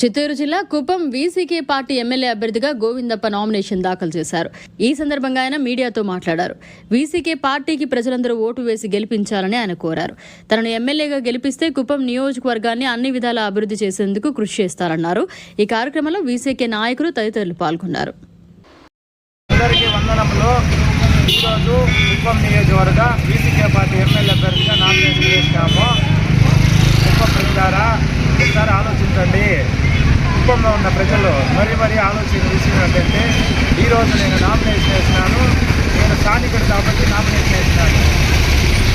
చిత్తూరు జిల్లా Kuppam VCK party MLA అభ్యర్థిగా Govindappa nomination దాఖలు చేశారు. ఈ సందర్భంగా ఆయన మీడియాతో మాట్లాడారు. వీసీకే పార్టీకి ప్రజలందరూ ఓటు వేసి గెలిపించాలని ఆయన కోరారు. తనను ఎమ్మెల్యేగా గెలిపిస్తే కుప్పం నియోజకవర్గాన్ని అన్ని విధాలా అభివృద్ధి చేసేందుకు కృషి చేస్తారన్నారు. ఈ కార్యక్రమంలో వీసీకే నాయకులు తదితరులు పాల్గొన్నారు. ఈరోజు కుప్పం నియోజకవర్గ బీసీకే పార్టీ ఎమ్మెల్యే అభ్యర్థిగా నామినేషన్ చేసినాము కుప్పం ప్రజలారా ఒకసారి ఆలోచించండి. కుటుంబంలో ఉన్న ప్రజలు మరి మరి ఆలోచన విషయం ఈరోజు నేను నామినేషన్ వేసినాను నేను స్థానికుడు కాబట్టి నామినేషన్ వేసినాను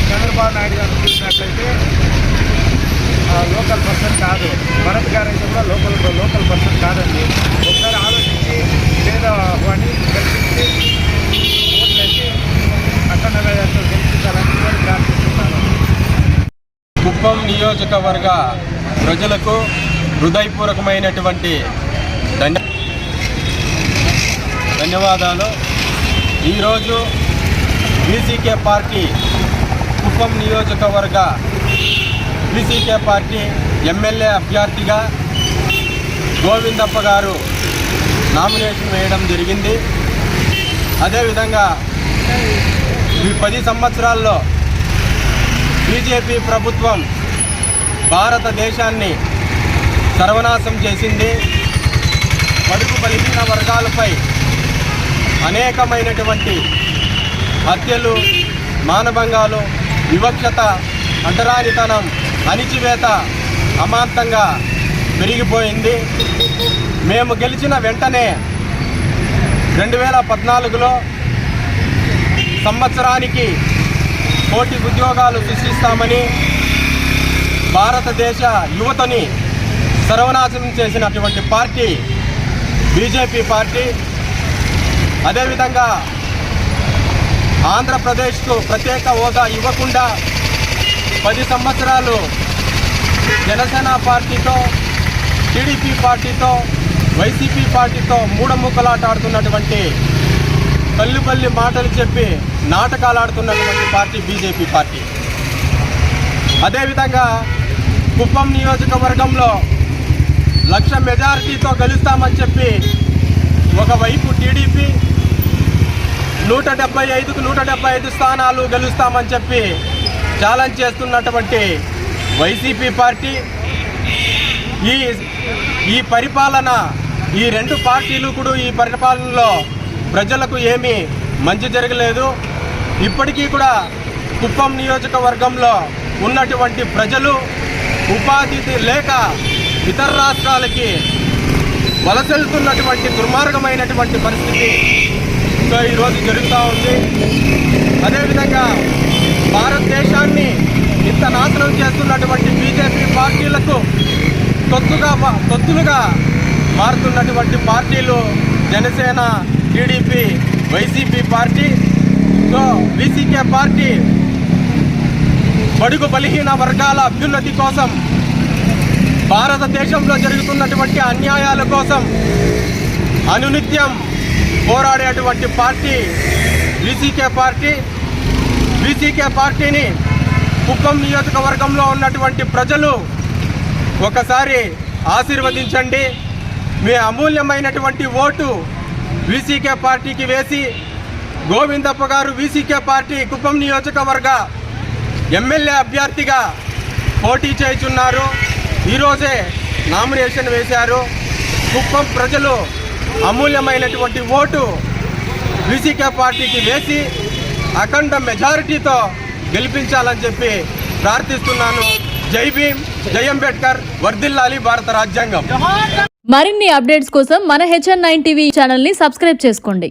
చంద్రబాబు నాయుడు గారు చూసినట్లయితే లోకల్ పర్సన్ కాదు. భరత్ గారు అయితే కూడా లోకల్ లోకల్ పర్సన్ కాదండి. ఒకసారి ఆలోచించి పేదవాడిని కల్పించి ఓట్లేసి అఖండ వేదంతో గెలిపించాలని కోరి ప్రార్థిస్తున్నాను. కుప్పం నియోజకవర్గ ప్రజలకు హృదయపూర్వకమైనటువంటి ధన్య ధన్యవాదాలు. ఈరోజు బీసీకే పార్టీ కుప్పం నియోజకవర్గ బీసీకే పార్టీ ఎమ్మెల్యే అభ్యర్థిగా గోవిందప్ప గారు నామినేషన్ వేయడం జరిగింది. అదేవిధంగా ఈ పది సంవత్సరాల్లో బీజేపీ ప్రభుత్వం భారతదేశాన్ని సర్వనాశం చేసింది. బడుగు బలిహీన వర్గాలపై అనేకమైనటువంటి హత్యలు మానభంగాలు వివక్షత అంటరానితనం అణిచివేత అమాంతంగా పెరిగిపోయింది. మేము గెలిచిన వెంటనే రెండు వేల పద్నాలుగులో సంవత్సరానికి కోటి ఉద్యోగాలు సృష్టిస్తామని భారతదేశ యువతని సర్వనాశనం చేసినటువంటి పార్టీ బీజేపీ పార్టీ అదేవిధంగా ఆంధ్రప్రదేశ్కు ప్రత్యేక హోదా ఇవ్వకుండా పది సంవత్సరాలు జనసేన పార్టీతో టీడీపీ పార్టీతో వైసీపీ పార్టీతో మూడముక్కలాటాడుతున్నటువంటి తల్లిపల్లి మాటలు చెప్పి నాటకాలు ఆడుతున్నటువంటి పార్టీ బీజేపీ పార్టీ. అదేవిధంగా కుప్పం నియోజకవర్గంలో లక్ష మెజారిటీతో గెలుస్తామని చెప్పి ఒకవైపు టీడీపీ నూట డెబ్బై ఐదుకు నూట డెబ్బై ఐదు స్థానాలు గెలుస్తామని చెప్పి ఛాలెంజ్ చేస్తున్నటువంటి వైసీపీ పార్టీ ఈ ఈ పరిపాలన ఈ రెండు పార్టీలు కూడా ఈ పరిపాలనలో ప్రజలకు ఏమీ మంచి జరగలేదు. ఇప్పటికీ కూడా కుప్పం నియోజకవర్గంలో ఉన్నటువంటి ప్రజలు ఉపాధి లేక ఇతర రాష్ట్రాలకి వలసెళ్తున్నటువంటి దుర్మార్గమైనటువంటి పరిస్థితి సో ఈరోజు జరుగుతూ ఉంది. అదేవిధంగా భారతదేశాన్ని ఇంత నాశనం చేస్తున్నటువంటి బీజేపీ పార్టీలకు తొత్తుగా తొత్తులుగా మారుతున్నటువంటి పార్టీలు Janasena TDP YCP party. So BCK party బడుగు బలహీన వర్గాల అభ్యున్నతి కోసం భారతదేశంలో జరుగుతున్నటువంటి అన్యాయాల కోసం అనునిత్యం పోరాడేటువంటి party B C K party B C K పార్టీని కుప్పం నియోజకవర్గంలో ఉన్నటువంటి ప్రజలు ఒకసారి ఆశీర్వదించండి. మీ అమూల్యమైనటువంటి ఓటు వీసీకే పార్టీకి వేసి గోవిందప్ప గారు వీసీకే పార్టీ కుప్పం నియోజకవర్గ ఎమ్మెల్యే అభ్యర్థిగా పోటీ చేయుచున్నారు. ఈరోజే నామినేషన్ వేశారు. కుప్పం ప్రజలు అమూల్యమైనటువంటి ఓటు బీసీకే పార్టీకి వేసి అఖండ మెజారిటీతో గెలిపించాలని చెప్పి ప్రార్థిస్తున్నాను. జై భీమ్ జై అంబేద్కర్ వర్దిల్లాలి భారత రాజ్యాంగం. మరిన్ని అప్డేట్స్ కోసం మన హెచ్ఎన్ నైన్ టీవీ ఛానల్ని సబ్స్క్రైబ్ చేసుకోండి.